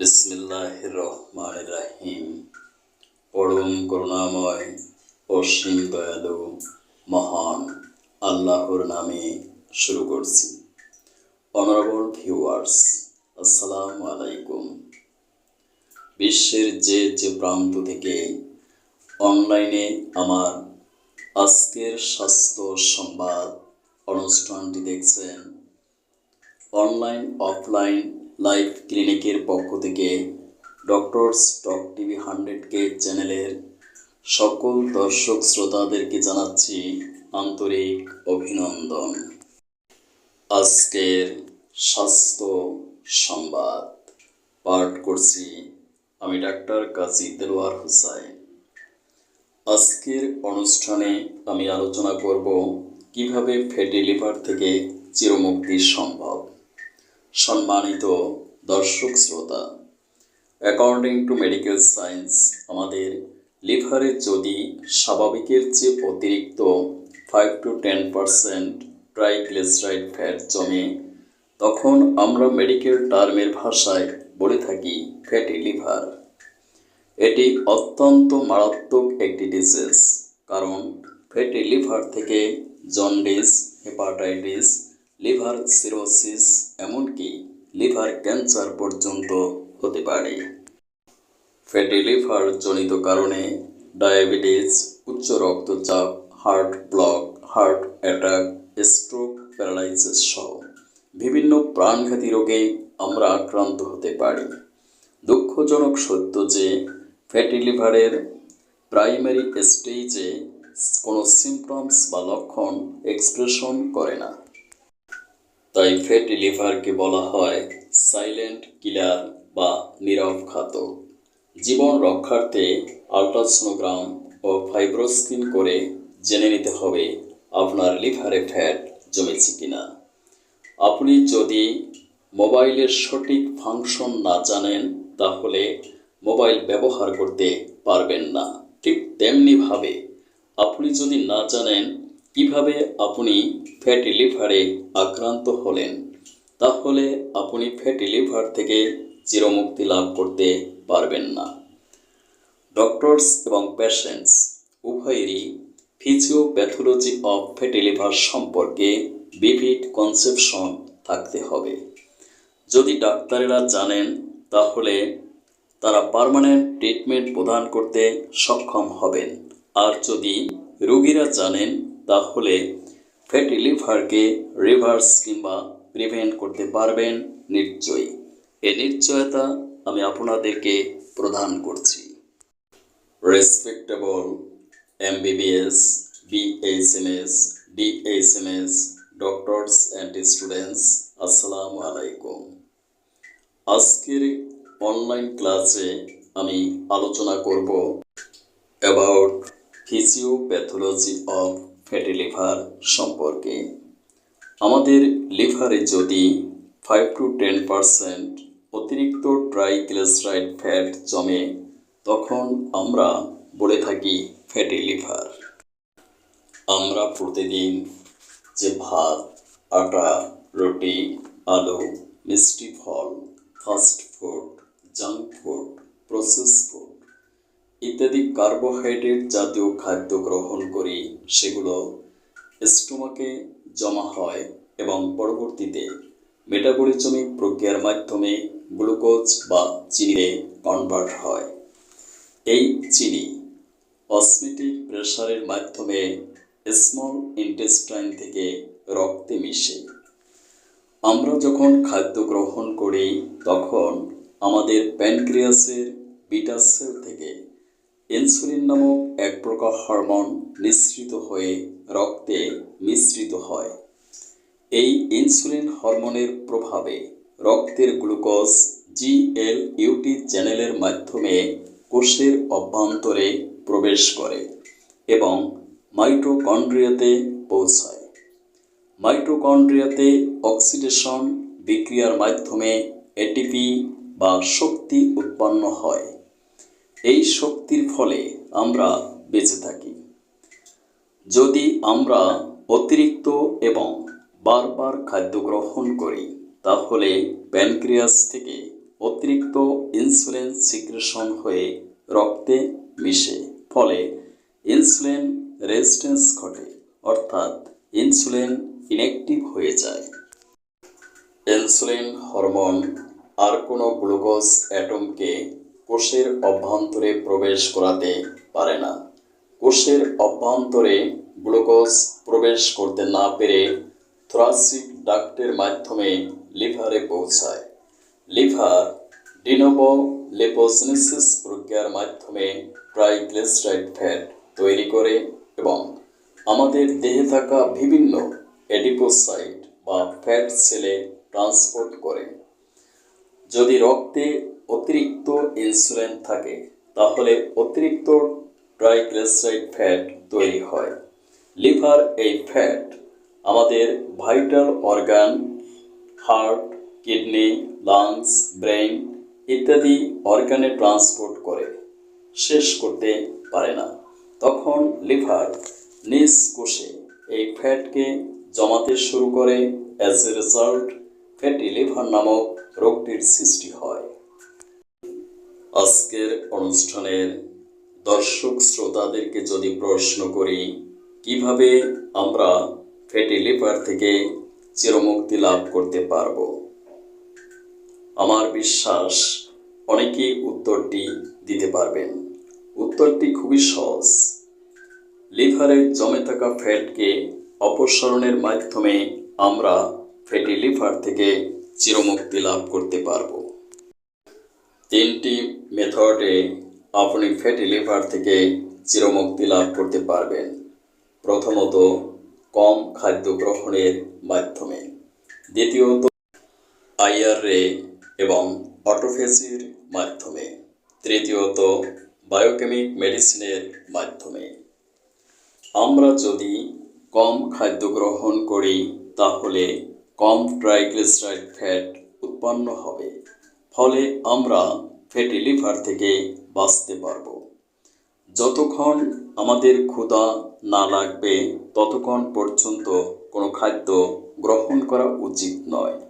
বিসমিল্লাহ রহমান রাহিম পরম করুণাময়, অসীম দয়ালু, মহান, আল্লাহর নামে শুরু করছি। অনারেবল ভিউয়ার্স আসসালামু আলাইকুম। বিশ্বের যে যে প্রান্ত থেকে অনলাইনে আমার আজকের স্বাস্থ্য সংবাদ অনুষ্ঠানটি দেখছেন অনলাইন অফলাইন লাইভ ক্লিনিকের পক্ষ থেকে doctors talk TV hundred K চ্যানেলের সকল দর্শক শ্রোতাদেরকে জানাচ্ছি আন্তরিক অভিনন্দন। আজকের স্বাস্থ্য সংবাদ পাঠ করছি আমি ডাক্তার কাজী দেলোয়ার হুসাইন। আজকের অনুষ্ঠানে আমি আলোচনা করব কীভাবে ফ্যাটি লিভার থেকে চিরমুক্তি সম্ভব। সম্মানিত দর্শক শ্রোতা অ্যাকর্ডিং টু মেডিকেল সায়েন্স আমাদের লিভারে যদি স্বাভাবিকের চেয়ে অতিরিক্ত five to ten percent triglyceride fat জমে, তখন আমরা মেডিকেল টার্মের ভাষায় বলে থাকি ফ্যাটি লিভার এটি অত্যন্ত মারাত্মক একটি ডিজিজ কারণ ফ্যাটি লিভার থেকে জন্ডিস হেপাটাইটিস লিভার সিরোসিস, এমনকি লিভার ক্যান্সার পর্যন্ত হতে পারে। ফ্যাটি লিভার জনিত কারণে ডায়াবেটিস, উচ্চ রক্তচাপ, heart block, heart attack, stroke, paralysis সহ বিভিন্ন প্রাণঘাতী রোগে আমরা আক্রান্ত হতে পারি। দুঃখজনক সত্য যে ফ্যাটি লিভারের প্রাইমারি স্টেজে কোনো সিমটমস বা লক্ষণ এক্সপ্রেশন করে না। তাই ফ্যাটি লিভারকে বলা হয় সাইলেন্ট কিলার বা নীরব ঘাতক। জীবন রক্ষার্থে আলট্রাসোনোগ্রাম ও ফাইব্রোস্কিন করে জেনে নিতে হবে আপনার লিভারে ফ্যাট জমেছে কিনা। আপনি যদি মোবাইলের সঠিক ফাংশন না জানেন, তাহলে মোবাইল ব্যবহার করতে পারবেন না। ঠিক তেমনিভাবে আপনি যদি না জানেন কীভাবে আপনি ফ্যাটি লিভারে আক্রান্ত হলেন? তাহলে আপনি ফ্যাটি লিভার থেকে চিরমুক্তি লাভ করতে পারবেন না। ডক্টরস এবং পেশেন্টস উভয়েরই ফিজিওপ্যাথোলজি অফ ফ্যাটি লিভার সম্পর্কে বিভিড কনসেপশন থাকতে হবে। যদি ডাক্তারেরা জানেন, তাহলে তারা পার্মানেন্ট ট্রিটমেন্ট প্রদান করতে সক্ষম হবেন। আর যদি রোগীরা জানেন তাহলে ফ্যাটি লিভারকে রিভার্স কিংবা প্রিভেন্ট করতে পারবেন নিশ্চয়ই। এ নিশ্চয়তা আমি আপনাদেরকে প্রদান করছি। Respectable MBBS BSMS DSMS doctors and students আসসালামু আলাইকুম। আজকের অনলাইন ক্লাসে আমি আলোচনা করব about physiopathology of fatty liver সম্পর্কে। আমাদের লিভারে যদি ফাইভ টু টেন পারসেন্ট অতিরিক্ত ট্রাইগ্লিসারাইড ফ্যাট জমে, তখন আমরা বলে থাকি ফ্যাটি লিভার আমরা প্রতিদিন যে ভাত, আটা, রুটি, আলু, মিষ্টি ফল fast food junk food process food ইত্যাদি কার্বোহাইড্রেট জাতীয় খাদ্য গ্রহণ করি, সেগুলো স্টোমাকে জমা হয় এবং পরবর্তীতে মেটাবলিজমিক প্রক্রিয়ার মাধ্যমে গ্লুকোজ বা চিনিতে কনভার্ট হয়। এই চিনি অসমেটিক প্রেশারের মাধ্যমে স্মল ইন্টেস্টাইন থেকে রক্তে মিশে। আমরা যখন খাদ্য গ্রহণ করি, তখন আমাদের প্যানক্রিয়াসের বিটা সেল থেকে ইনসুলিন নামক এক প্রকার হরমোন নিঃসৃত হয়ে রক্তে মিশ্রিত হয়। এই ইনসুলিন হরমোনের প্রভাবে রক্তের গ্লুকোজ জিএল ইউটি চ্যানেলের মাধ্যমে কোষের অভ্যন্তরে প্রবেশ করে এবং মাইটোকন্ড্রিয়াতে পৌঁছায়। মাইটোকন্ড্রিয়াতে অক্সিডেশন বিক্রিয়ার মাধ্যমে এটিপি বা শক্তি উৎপন্ন হয়। এই শক্তির ফলে আমরা বেঁচে থাকি। যদি আমরা অতিরিক্ত এবং বারবার খাদ্য গ্রহণ করি, তাহলে প্যানক্রিয়াস থেকে অতিরিক্ত ইনসুলিন সিক্রেশন হয়ে রক্তে মিশে। ফলে ইনসুলিন রেজিস্ট্যান্স ঘটে, অর্থাৎ ইনসুলিন ইনঅ্যাক্টিভ হয়ে যায়। ইনসুলিন হরমোন আর কোনো গ্লুকোজ অ্যাটমকে কোষের অভ্যন্তরে প্রবেশ করাতে পারে না। কোষের অভ্যন্তরে গ্লুকোজ প্রবেশ করতে না পেরে থোরাসিক ডাক্টের মাধ্যমে লিভারে পৌঁছায়। লিভার ডিনোভো লিপোসিনেসিস প্রক্রিয়ার মাধ্যমে ট্রাইগ্লিসারাইড ফ্যাট তৈরি করে এবং আমাদের দেহে থাকা বিভিন্ন এডিপোসাইট বা ফ্যাট সেলে ট্রান্সপোর্ট করে। যদি রক্তে অতিরিক্ত ইনসুলিন থাকে, তাহলে অতিরিক্ত ট্রাইগ্লিসারাইড ফ্যাট তৈরি হয়। লিভার এই ফ্যাট আমাদের vital organ heart kidney lungs brain ইত্যাদি অর্গানে ট্রান্সপোর্ট করে, শেষ করতে পারে না। তখন লিভার নিজ কোষে এই ফ্যাটকে জমাতে শুরু করে as a result fatty liver নামক রোগটির সৃষ্টি হয়। আজকের অনুষ্ঠানের দর্শক শ্রোতাদেরকে যদি প্রশ্ন করি, কীভাবে আমরা ফ্যাটি লিভার থেকে চিরমুক্তি লাভ করতে পারব? আমার বিশ্বাস অনেকেই উত্তরটি দিতে পারবেন। উত্তরটি খুবই সহজ। লিভারে জমে থাকা ফ্যাটকে অপসারণের মাধ্যমে আমরা ফ্যাটি লিভার থেকে চিরমুক্তি লাভ করতে পারব। তিনটি মেথডে আপনি ফ্যাটি লিভার থেকে চিরমুক্তি লাভ করতে পারবেন। প্রথমত, কম খাদ্য গ্রহণের মাধ্যমে। দ্বিতীয়ত, আইআরএ এবং অটোফেসির মাধ্যমে। তৃতীয়ত, বায়োকেমিক মেডিসিনের মাধ্যমে। আমরা যদি কম খাদ্য গ্রহণ করি, তাহলে কম ট্রাইগ্লিসারাইড ফ্যাট উৎপন্ন হবে। ফলে আমরা ফ্যাটি লিভার থেকে বাঁচতে পারব। যতক্ষণ আমাদের ক্ষুধা না লাগবে, ততক্ষণ পর্যন্ত কোনো খাদ্য গ্রহণ করা উচিত নয়।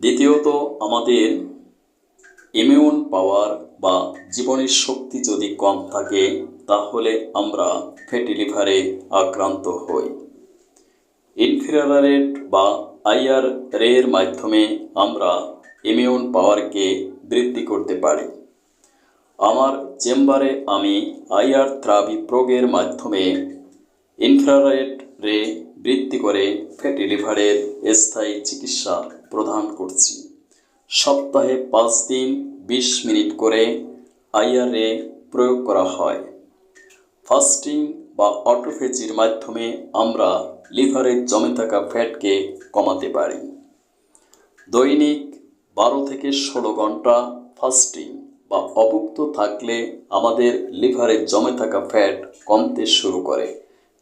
দ্বিতীয়ত, আমাদের ইমিউন পাওয়ার বা জীবনের শক্তি যদি কম থাকে, তাহলে আমরা ফ্যাটি লিভারে আক্রান্ত হই। ইনফিরারেট বা আইআর রের মাধ্যমে আমরা ইমিউন পাওয়ারকে বৃদ্ধি করতে পারি। আমার চেম্বারে আমি আইআর থ্রাবি প্রোগের মাধ্যমে ইনফ্রারেড রে বৃদ্ধি করে ফ্যাটি লিভারের স্থায়ী চিকিৎসা প্রদান করছি। সপ্তাহে পাঁচ দিন, বিশ মিনিট করে আইআরএ প্রয়োগ করা হয়। ফাস্টিং বা অটোফেজির মাধ্যমে আমরা লিভারে জমে থাকা ফ্যাটকে কমাতে পারি। দৈনিক বারো থেকে ষোলো ঘণ্টা ফাস্টিং বা অভুক্ত থাকলে আমাদের লিভারে জমে থাকা ফ্যাট কমতে শুরু করে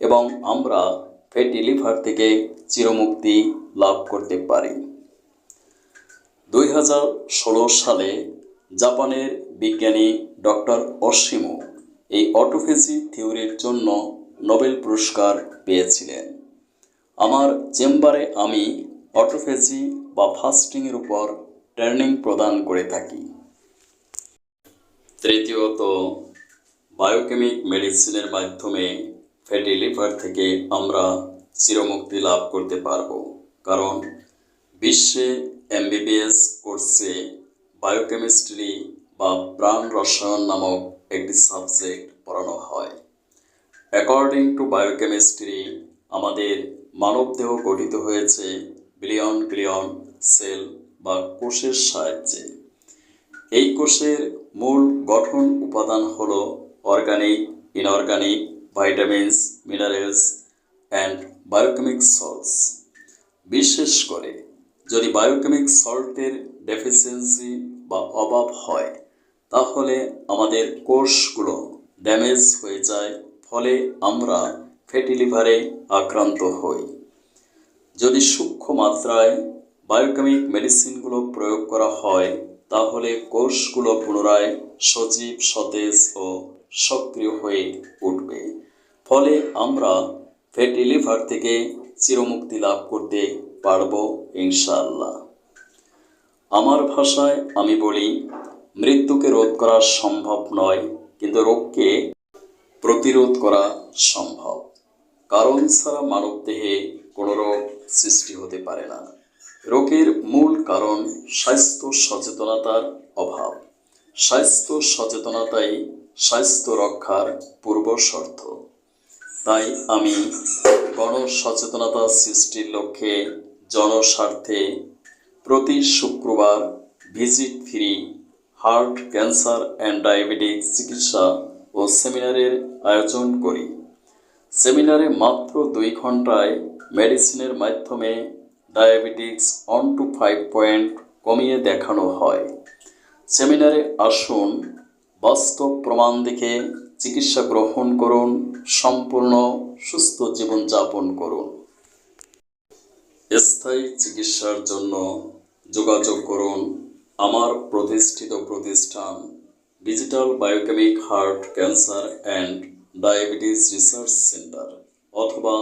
এবং আমরা ফ্যাটি লিভার থেকে চিরমুক্তি লাভ করতে পারি। দুই হাজার ষোলো সালে জাপানের বিজ্ঞানী ডক্টর অসিমো এই অটোফেজি থিওরির জন্য নোবেল পুরস্কার পেয়েছিলেন। আমার চেম্বারে আমি অটোফেজি বা ফাস্টিংয়ের উপর ট্রেনিং প্রদান করে থাকি। তৃতীয়ত বায়োকেমিক মেডিসিনের মাধ্যমে ফ্যাটি লিভার থেকে আমরা চিরমুক্তি লাভ করতে পারব। কারণ বিশ্বে এমবিবিএস কোর্সে বায়োকেমিস্ট্রি বা প্রাণ রসায়ন নামক একটি সাবজেক্ট পড়ানো হয়। অ্যাকর্ডিং টু বায়োকেমিস্ট্রি আমাদের মানবদেহ গঠিত হয়েছে বিলিয়ন বিলিয়ন সেল বা কোষের সাহায্যে। এই কোষের মূল গঠন উপাদান হল organic inorganic vitamins minerals and biochemic salts বিশেষ করে, যদি বায়োকেমিক সল্টের ডেফিসিয়েন্সি বা অভাব হয়, তাহলে আমাদের কোষগুলো ড্যামেজ হয়ে যায়, ফলে আমরা ফ্যাটি লিভারে আক্রান্ত হই। যদি সূক্ষ্ম মাত্রায় বায়োকেমিক মেডিসিনগুলো প্রয়োগ করা হয়, তাহলে কোষগুলো পুনরায় সজীব, সতেজ ও সক্রিয় হয়ে উঠবে। ফলে আমরা ফ্যাটি লিভার থেকে চিরমুক্তি লাভ করতে পারব ইনশাআল্লাহ। আমার ভাষায় আমি বলি, মৃত্যুকে রোধ করা সম্ভব নয়, কিন্তু রোগকে প্রতিরোধ করা সম্ভব। কারণ ছাড়া মানবদেহে কোনো রোগ সৃষ্টি হতে পারে না। রোগের মূল কারণ স্বাস্থ্য সচেতনতার অভাব। স্বাস্থ্য সচেতনতাই স্বাস্থ্য রক্ষার পূর্ব শর্ত। তাই আমি গণসচেতনতা সৃষ্টির লক্ষ্যে জনস্বার্থে প্রতি শুক্রবার visit free heart cancer and diabetes চিকিৎসা ও সেমিনারের আয়োজন করি। সেমিনারে মাত্র দুই ঘন্টায় মেডিসিনের মাধ্যমে diabetics one to five point কমিয়ে দেখানো হয়। সেমিনারে আসুন, বাস্তব প্রমাণ দেখে চিকিৎসা গ্রহণ করুন, সম্পূর্ণ সুস্থ জীবনযাপন করুন। স্থায়ী চিকিৎসার জন্য যোগাযোগ করুন আমার প্রতিষ্ঠিত প্রতিষ্ঠান digital biochemic heart cancer and diabetes research centre অথবা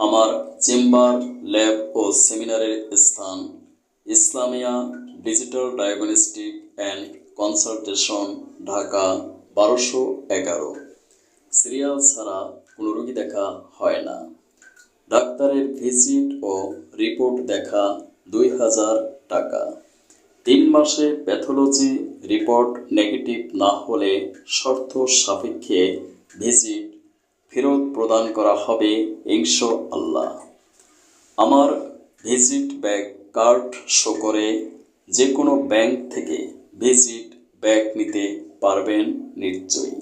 আমার চেম্বার, ল্যাব ও সেমিনারের স্থান, Islamia digital diagnostic and consultation, Dhaka, বারোশো এগারো। সিরিয়াল ছাড়া কোনো রোগী দেখা হয় না। ডাক্তারের ভিজিট ও রিপোর্ট দেখা দুই হাজার টাকা। তিন মাসে প্যাথোলজি রিপোর্ট নেগেটিভ না হলে শর্ত সাপেক্ষে ভিজিট ফেরত প্রদান করা হবে ইংশ আল্লাহ আমার ভিজিট ব্যাগ কার্ড শো করে যে কোনো ব্যাংক থেকে ভিজিট ব্যাগ নিতে পারবেন নিশ্চয়ই।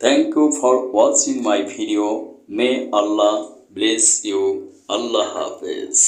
Thank you for watching my video may Allah bless you আল্লাহ হাফেজ।